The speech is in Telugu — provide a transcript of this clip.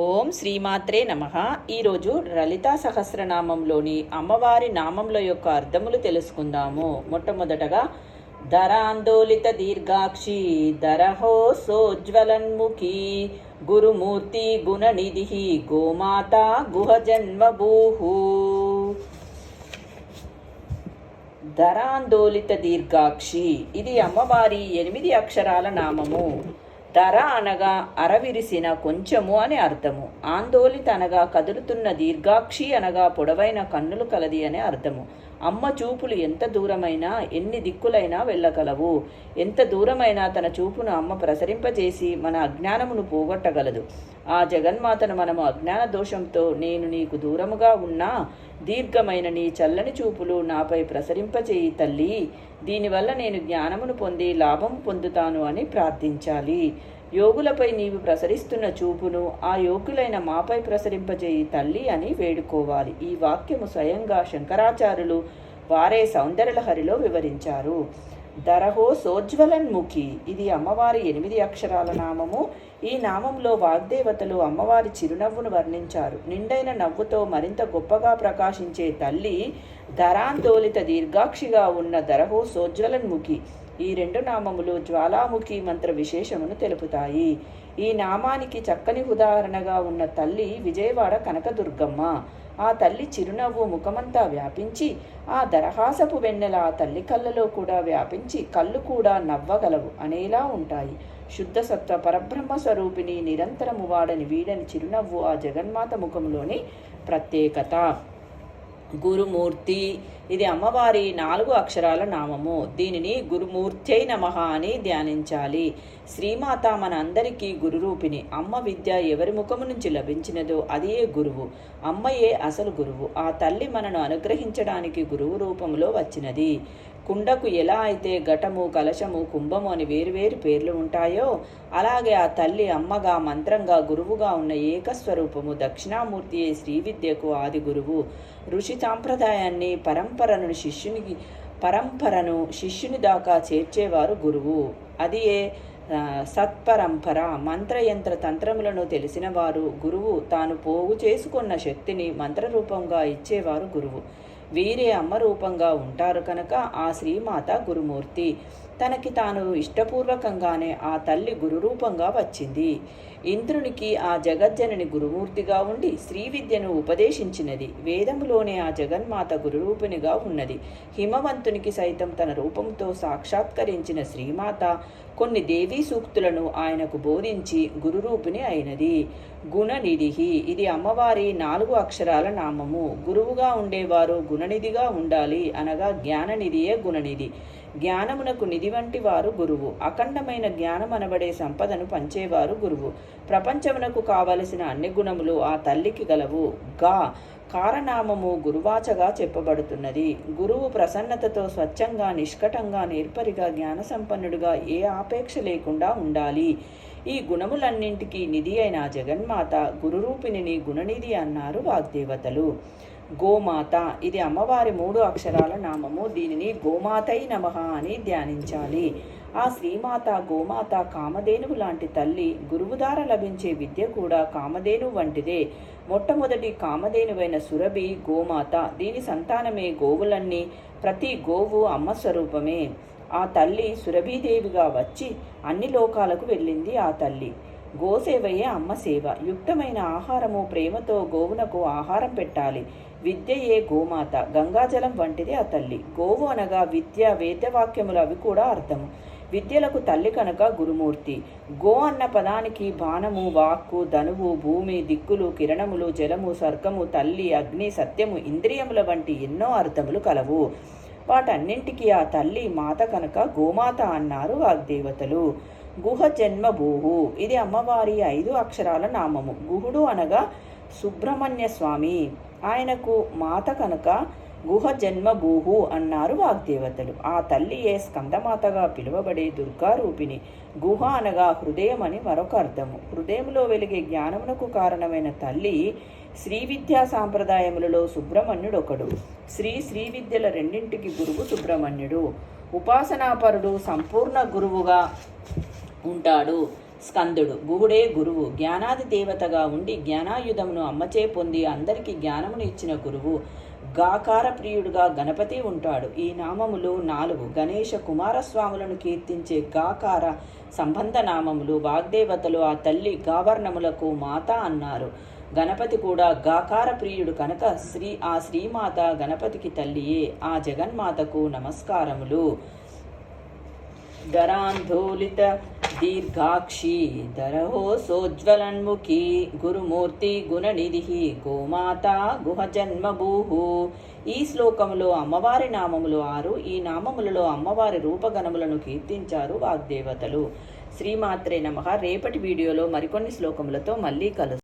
ఓం శ్రీమాత్రే నమ. ఈరోజు లలితా సహస్రనామంలోని అమ్మవారి నామముల యొక్క అర్థములు తెలుసుకుందాము. మొట్టమొదటగా ధరాందోళిత దీర్ఘాక్షి ధరహో సోజ్వలన్ముఖి గురుమూర్తి గుణనిధి గోమాత గుహ జన్మభూహు ధరాందోళిత దీర్ఘాక్షి ఇది అమ్మవారి ఎనిమిది అక్షరాల నామము. తర అనగా అరవిరిసిన కొంచెము అని అర్థము. ఆందోళిత అనగా కదులుతున్న దీర్ఘాక్షి అనగా పొడవైన కన్నులు కలది అని అర్థము. అమ్మ చూపులు ఎంత దూరమైనా ఎన్ని దిక్కులైనా వెళ్ళగలవు. ఎంత దూరమైనా తన చూపును అమ్మ ప్రసరింపజేసి మన అజ్ఞానమును పోగొట్టగలదు. ఆ జగన్మాతను మనము అజ్ఞాన దోషంతో నేను నీకు దూరముగా ఉన్నా దీర్ఘమైన నీ చల్లని చూపులు నాపై ప్రసరింపచేయి తల్లి. దీనివల్ల నేను జ్ఞానమును పొంది లాభం పొందుతాను అని ప్రార్థించాలి. యోగులపై నీవు ప్రసరిస్తున్న చూపును ఆ యోగులైన మాపై ప్రసరింపజేయి తల్లి అని వేడుకోవాలి. ఈ వాక్యము స్వయంగా శంకరాచార్యులు వారే సౌందర్యలహరిలో వివరించారు. దరహో సోజ్వలన్ముఖి. ఇది అమ్మవారి ఎనిమిది అక్షరాల నామము. ఈ నామంలో వాగ్దేవతలు అమ్మవారి చిరునవ్వును వర్ణించారు. నిండైన నవ్వుతో మరింత గొప్పగా ప్రకాశించే తల్లి ధరాందోళిత దీర్ఘాక్షిగా ఉన్న దరహో సోజ్వలన్ముఖి. ఈ రెండు నామములు జ్వాలాముఖి మంత్ర విశేషమును తెలుపుతాయి. ఈ నామానికి చక్కని ఉదాహరణగా ఉన్న తల్లి విజయవాడ కనకదుర్గమ్మ. ఆ తల్లి చిరునవ్వు ముఖమంతా వ్యాపించి ఆ దరహాసపు వెన్నెల ఆ తల్లి కళ్ళలో కూడా వ్యాపించి కళ్ళు కూడా నవ్వగలవు అనేలా ఉంటాయి. శుద్ధ సత్వ పరబ్రహ్మ స్వరూపిణి నిరంతరము వాడని వీడని చిరునవ్వు ఆ జగన్మాత ముఖంలోని ప్రత్యేకత. గురుమూర్తి. ఇది అమ్మవారి నాలుగు అక్షరాల నామము. దీనిని గురుమూర్తై నమః అని ధ్యానించాలి. శ్రీమాత మన అందరికీ గురురూపిణి. అమ్మ విద్య ఎవరి ముఖము నుంచి లభించినదో అదే గురువు. అమ్మయే అసలు గురువు. ఆ తల్లి మనను అనుగ్రహించడానికి గురువు రూపంలో వచ్చినది. కుండకు ఎలా అయితే ఘటము కలశము కుంభము అని వేరువేరు పేర్లు ఉంటాయో అలాగే ఆ తల్లి అమ్మగా మంత్రంగా గురువుగా ఉన్న ఏకస్వరూపము దక్షిణామూర్తియే శ్రీ విద్యకు ఆది గురువు. ఋషి సాంప్రదాయాన్ని పరంపరను శిష్యునికి పరంపరను శిష్యుని దాకా చేర్చేవారు గురువు. అది ఏ? సత్పరంపర మంత్రయంత్ర తంత్రములను తెలిసినవారు గురువు. తాను పోగు చేసుకున్న శక్తిని మంత్రరూపంగా ఇచ్చేవారు గురువు. వీరే అమ్మ రూపంగా ఉంటారు కనుక ఆ శ్రీమాత గురుమూర్తి. తనకి తాను ఇష్టపూర్వకంగానే ఆ తల్లి గురురూపంగా వచ్చింది. ఇంద్రునికి ఆ జగజ్జనని గురుమూర్తిగా ఉండి శ్రీ విద్యను ఉపదేశించినది. వేదములోనే ఆ జగన్మాత గురురూపిణిగా ఉన్నది. హిమవంతునికి సైతం తన రూపంతో సాక్షాత్కరించిన శ్రీమాత కొన్ని దేవీ సూక్తులను ఆయనకు బోధించి గురురూపిణి అయినది. గుణనిధిహి. ఇది అమ్మవారి నాలుగు అక్షరాల నామము. గురువుగా ఉండేవారు గుణనిధిగా ఉండాలి అనగా జ్ఞాననిధియే గుణనిధి. జ్ఞానమునకు నిధి వంటి వారు గురువు. అఖండమైన జ్ఞానం అనబడే సంపదను పంచేవారు గురువు. ప్రపంచమునకు కావలసిన అన్ని గుణములు ఆ తల్లికి గలవు. గా కారనామము గురువాచగా చెప్పబడుతున్నది. గురువు ప్రసన్నతతో స్వచ్ఛంగా నిష్కటంగా నేర్పరిగా జ్ఞాన సంపన్నుడుగా ఏ ఆపేక్ష లేకుండా ఉండాలి. ఈ గుణములన్నింటికీ నిధి అయిన జగన్మాత గురురూపిణిని గుణనిధి అన్నారు వాగ్దేవతలు. గోమాత. ఇది అమ్మవారి మూడు అక్షరాల నామము. దీనిని గోమాతై నమః అని ధ్యానించాలి. ఆ శ్రీమాత గోమాత కామధేనువు లాంటి తల్లి గురువు ద్వారా లభించే విద్య కూడా కామధేను వంటిదే. మొట్టమొదటి కామధేనువైన సురభి గోమాత. దీని సంతానమే గోవులన్నీ. ప్రతి గోవు అమ్మ స్వరూపమే. ఆ తల్లి సురభీదేవిగా వచ్చి అన్ని లోకాలకు వెళ్ళింది ఆ తల్లి. గోసేవయే అమ్మ సేవ. యుక్తమైన ఆహారము ప్రేమతో గోవునకు ఆహారం పెట్టాలి. విద్యయే గోమాత. గంగాజలం వంటిది ఆ తల్లి. గోవు అనగా విద్య వేదవాక్యములు అవి కూడా అర్థము. విద్యలకు తల్లి కనుక గురుమూర్తి. గో అన్న పదానికి బాణము వాక్కు ధనువు భూమి దిక్కులు కిరణములు జలము సర్గము తల్లి అగ్ని సత్యము ఇంద్రియముల వంటి ఎన్నో అర్థములు కలవు. వాటన్నింటికీ ఆ తల్లి మాత కనుక గోమాత అన్నారు వాగ్దేవతలు. గుహ జన్మ భూహు ఇది అమ్మవారి ఐదు అక్షరాల నామము. గుహుడు అనగా సుబ్రహ్మణ్య స్వామి ఆయనకు మాత కనుక గుహ జన్మ భూహు అన్నారు వాగ్దేవతలు. ఆ తల్లియే స్కందమాతగా పిలువబడే దుర్గారూపిణి. గుహ అనగా హృదయం అని మరొక అర్థము. హృదయంలో వెలిగే జ్ఞానమునకు కారణమైన తల్లి శ్రీ విద్యా సాంప్రదాయములలో సుబ్రహ్మణ్యుడు ఒకడు శ్రీ శ్రీ విద్యల రెండింటికి గురువు సుబ్రహ్మణ్యుడు. ఉపాసనాపరుడు సంపూర్ణ గురువుగా ఉంటాడు. స్కందుడు గుహుడే గురువు జ్ఞానాది దేవతగా ఉండి జ్ఞానాయుధమును అమ్మచే పొంది అందరికీ జ్ఞానమును ఇచ్చిన గురువు గాకార ప్రియుడుగా గణపతి ఉంటాడు. ఈ నామములు నాలుగు. గణేష కుమారస్వాములను కీర్తించే గాకార సంబంధ నామములు వాగ్దేవతలు ఆ తల్లి గావర్ణములకు మాత అన్నారు. గణపతి కూడా గాకార ప్రియుడు కనుక శ్రీ ఆ శ్రీమాత గణపతికి తల్లియే ఆ జగన్మాతకు నమస్కారములు. ధరాందోలిత దీర్ఘాక్షి ధరహో సోజ్వలన్ముఖి గురుమూర్తి గుణనిధి గోమాత గుహజన్మభూహు ఈ శ్లోకములో అమ్మవారి నామములు ఆరు ఈ నామములలో అమ్మవారి రూపగణములను కీర్తించారు వాగ్దేవతలు. శ్రీమాత్రే నమః. రేపటి వీడియోలో మరికొన్ని శ్లోకములతో మళ్ళీ కలుసు